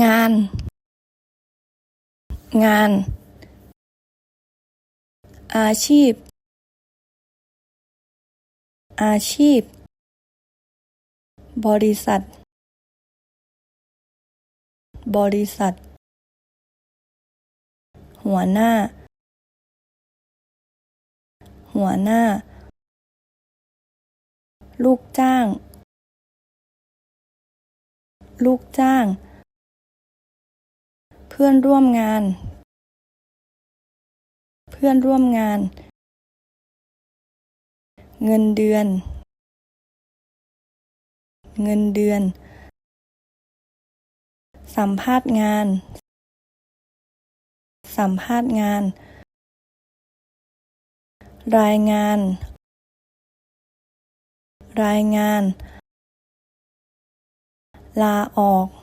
งาน งาน อาชีพ อาชีพ บริษัท บริษัท หัวหน้า หัวหน้า ลูกจ้าง ลูกจ้าง เพื่อนร่วมงาน เพื่อนร่วมงาน เงินเดือน เงินเดือน สัมภาษณ์งาน สัมภาษณ์งาน รายงาน รายงาน ลาออก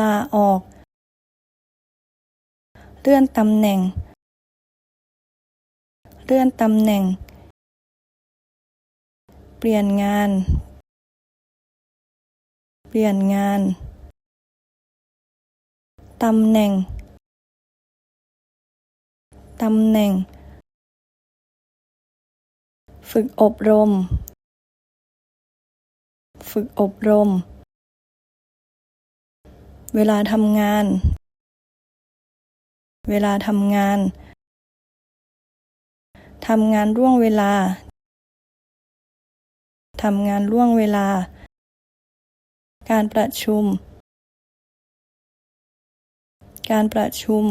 ลาออก เลื่อนตำแหน่ง เลื่อนตำแหน่ง เปลี่ยนงาน เปลี่ยนงาน ตำแหน่ง ตำแหน่ง ฝึกอบรม ฝึกอบรม เวลาทำงาน เวลาทำงาน ทำงานล่วงเวลา ทำงานล่วงเวลา การประชุม การประชุม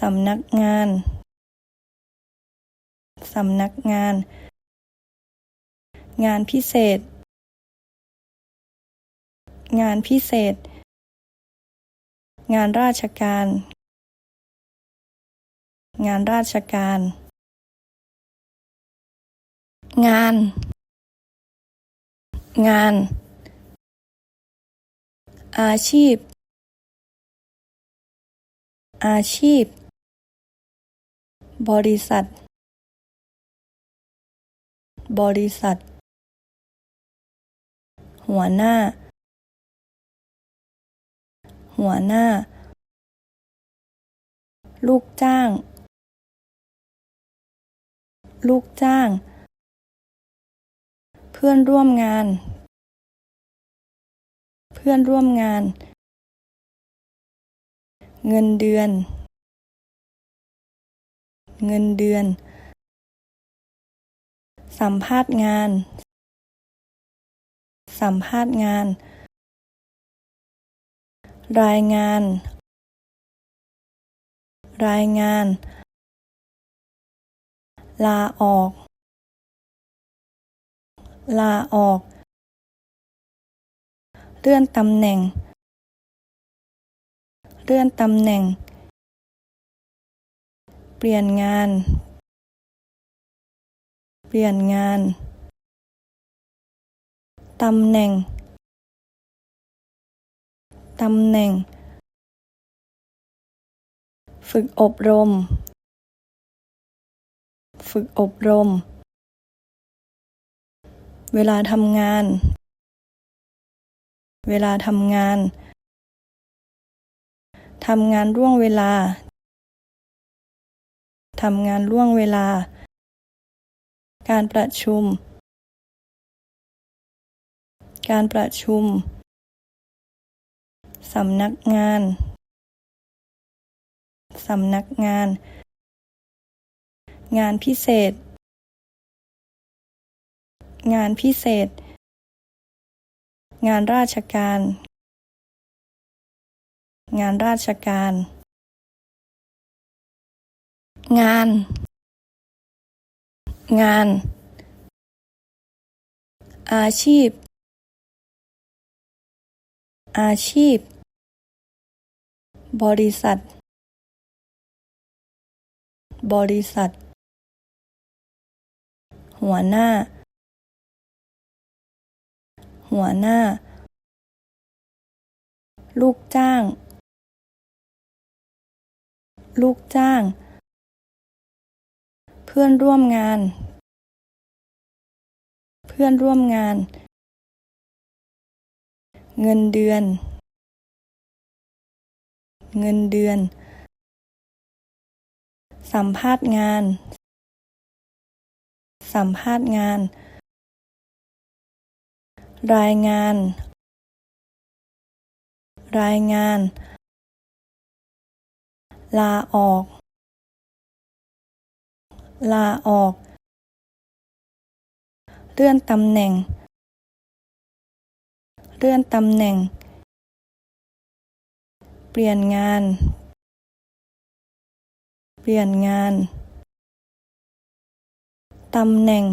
สำนักงาน สำนักงาน งานพิเศษ งานพิเศษ งานราชการ งานราชการ งาน งาน อาชีพ อาชีพ บริษัท บริษัท หัวหน้า หัวหน้า ลูกจ้าง ลูกจ้าง เพื่อนร่วมงาน เพื่อนร่วมงาน เงินเดือน เงินเดือน สัมภาษณ์งาน สัมภาษณ์งาน รายงาน รายงาน ลาออก ลาออก เลื่อนตำแหน่ง เลื่อนตำแหน่ง เปลี่ยนงาน เปลี่ยนงาน ตำแหน่ง ตำแหน่ง ฝึกอบรม ฝึกอบรม เวลาทำงาน เวลาทำงาน ทำงานล่วงเวลา ทำงานล่วงเวลา การประชุม การประชุม สำนักงาน สำนักงาน งานพิเศษ งานพิเศษ งานราชการ งานราชการ งาน งาน อาชีพอาชีพ บริษัท บริษัท หัวหน้า หัวหน้า ลูกจ้าง ลูกจ้าง เพื่อนร่วมงาน เพื่อนร่วมงาน เงินเดือน เงินเดือน สัมภาษณ์งาน สัมภาษณ์งาน รายงาน รายงาน ลาออก ลาออก เลื่อนตำแหน่ง เลื่อนตำแหน่ง เปลี่ยนงาน เปลี่ยนงาน ตำแหน่ง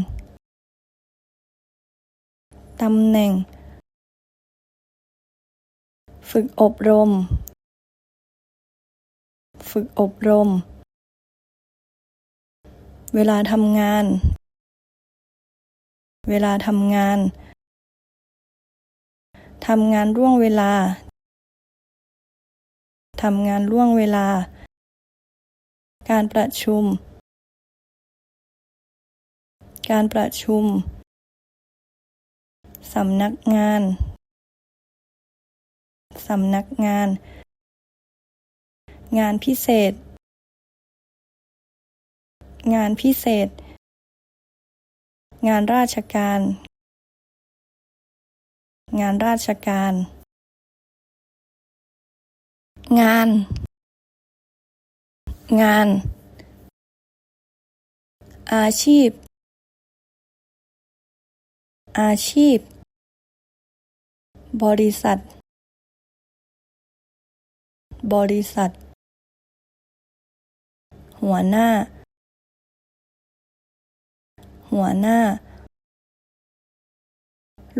ตำแหน่ง ฝึกอบรม ฝึกอบรม เวลาทำงาน เวลาทำงานทำงานล่วงเวลา ทำงานล่วงเวลา การประชุม การประชุม สำนักงาน สำนักงาน งานพิเศษ งานพิเศษ งานราชการ งานราชการ งาน งาน อาชีพ อาชีพ บริษัท บริษัท หัวหน้า หัวหน้า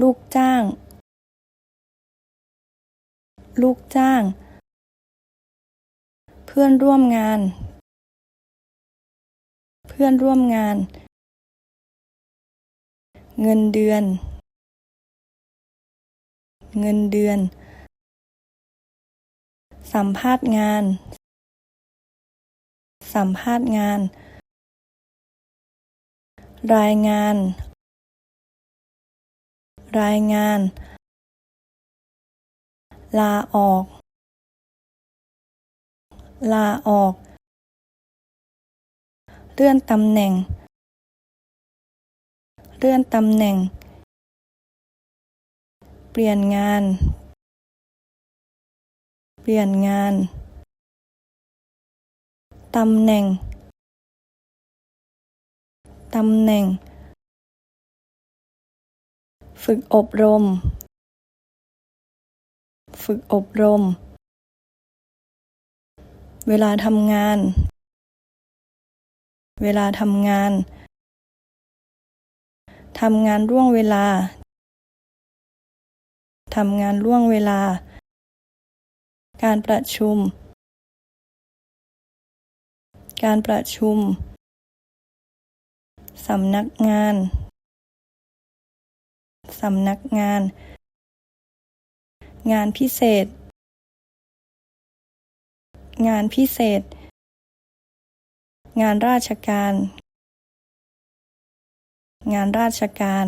ลูกจ้าง ลูกจ้าง เพื่อนร่วมงาน เพื่อนร่วมงาน เงินเดือน เงินเดือน สัมภาษณ์งาน สัมภาษณ์งาน รายงาน รายงาน ลาออก ลาออก เลื่อนตำแหน่ง เลื่อนตำแหน่ง เปลี่ยนงาน เปลี่ยนงาน ตำแหน่ง ตำแหน่ง ฝึกอบรม ฝึกอบรม เวลาทำงาน เวลาทำงาน ทำงานล่วงเวลา ทำงานล่วงเวลา การประชุม การประชุม สำนักงาน สำนักงาน งานพิเศษ งานพิเศษ งานราชการ งานราชการ